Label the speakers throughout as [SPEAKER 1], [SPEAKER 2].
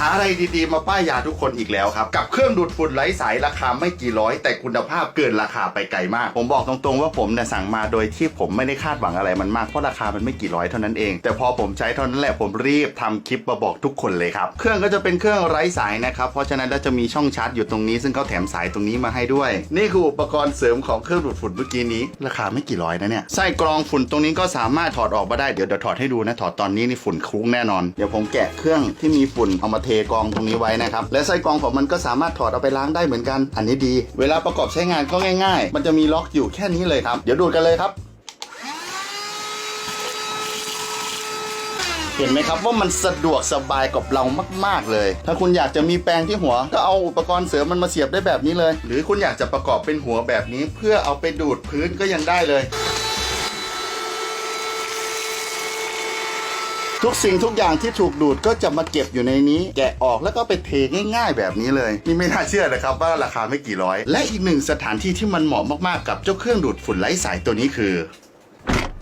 [SPEAKER 1] หาอะไรดีๆ มาป้ายยาทุกคนอีกแล้วครับ กับเครื่องดูดฝุ่นไร้สายราคาไม่กี่ร้อย แต่คุณภาพเกินราคาไปไกลมาก ผมบอกตรงๆว่าผมเนี่ยสั่งมาโดยที่ผมไม่ได้คาดหวังอะไรมันมากเพราะราคามันไม่กี่ร้อยเท่านั้นเอง แต่พอผมใช้เท่านั้นแหละผมรีบทำคลิปมาบอกทุกคนเลยครับเครื่องก็จะเป็นเครื่องไร้สายนะครับเพราะฉะนั้นแล้วจะมีช่องชาร์จอยู่ตรงนี้ซึ่งเขาแถมสายตรงนี้มาให้ด้วย นี่คืออุปกรณ์เสริมของเครื่องดูดฝุ่นเมื่อกี้นี้ ราคาไม่กี่ร้อยนะเนี่ยไส้กรองฝุ่นตรงนี้ก็สามารถถอดออกมาได้เดี๋ยวเดี๋ยวถอดให้ดูนะถอดตอนนี้นี่ฝุ่นคลุ้งแน่นอนเดี๋ยวผมแกะเครื่องที่มีฝุ่นเอามาเทกองตรงนี้ไว้นะครับ และไส้กองของมันก็สามารถถอดเอาไปล้างได้เหมือนกัน อันนี้ดี เวลาประกอบใช้งานก็ง่าย ๆ มันจะมีล็อกอยู่แค่นี้เลยครับ เดี๋ยวดูดกันเลยครับเห็นไหมครับว่ามันสะดวกสบายกับเรามาก ๆ เลย ถ้าคุณอยากจะมีแปรงที่หัว ก็เอาอุปกรณ์เสริมมันมาเสียบได้แบบนี้เลย หรือคุณอยากจะประกอบเป็นหัวแบบนี้ เพื่อเอาไปดูดพื้นก็ยังได้เลย ทุกสิ่งทุกอย่างที่ถูกดูดก็จะมาเก็บอยู่ในนี้ แกะออกแล้วก็ไปเทง่าย ๆ แบบนี้เลย นี่ไม่น่าเชื่อนะครับว่าราคาไม่กี่ร้อย และอีกหนึ่งสถานที่ที่มันเหมาะมากๆกับเจ้าเครื่องดูดฝุ่นไร้สายตัวนี้คือ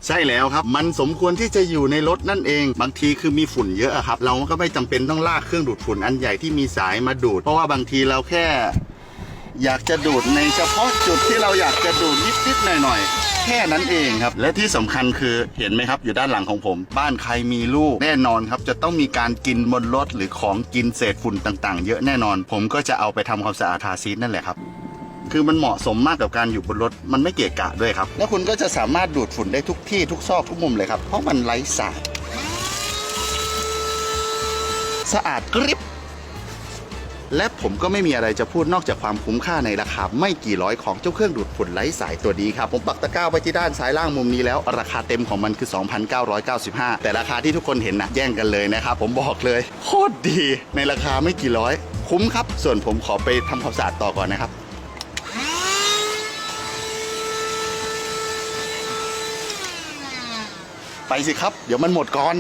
[SPEAKER 1] ใช่แล้วครับ มันสมควรที่จะอยู่ในรถนั่นเอง บางทีคือมีฝุ่นเยอะอะครับ เราก็ไม่จำเป็นต้องลากเครื่องดูดฝุ่นอันใหญ่ที่มีสายมาดูด เพราะว่าบางทีเราแค่ อยากจะดูดในเฉพาะจุดที่เราอยากจะดูดนิดๆหน่อยๆ แค่นั้นเองครับ และที่สำคัญคือเห็นไหมครับ อยู่ด้านหลังของผม บ้านใครมีลูกแน่นอนครับ จะต้องมีการกินบนรถหรือของกินเศษฝุ่นต่างๆ เยอะแน่นอน ผมก็จะเอาไปทำความสะอาดทาซีทนั่นแหละครับคือมันเหมาะสมมากกับการอยู่บนรถ มันไม่เกะกะด้วยครับ แล้วคุณก็จะสามารถดูดฝุ่นได้ทุกที่ทุกซอกทุกมุมเลยครับ เพราะมันไร้สายสะอาดกริบ และผมก็ไม่มีอะไรจะพูดนอกจากความคุ้มค่าในราคาไม่กี่ร้อยของเจ้าเครื่องดูดฝุ่นไร้สายตัวนี้ครับ ผมปักตะกร้าไว้ที่ด้านซ้ายล่างมุมนี้แล้ว ราคาเต็มของมันคือ 2,995 แต่ราคาที่ทุกคนเห็นนะแย่งกันเลยนะครับผมบอกเลย โคตรดีในราคาไม่กี่ร้อย คุ้มครับ ส่วนผมขอไปทำความสะอาดต่อก่อนนะครับไปสิครับ เดี๋ยวมันหมดก่อน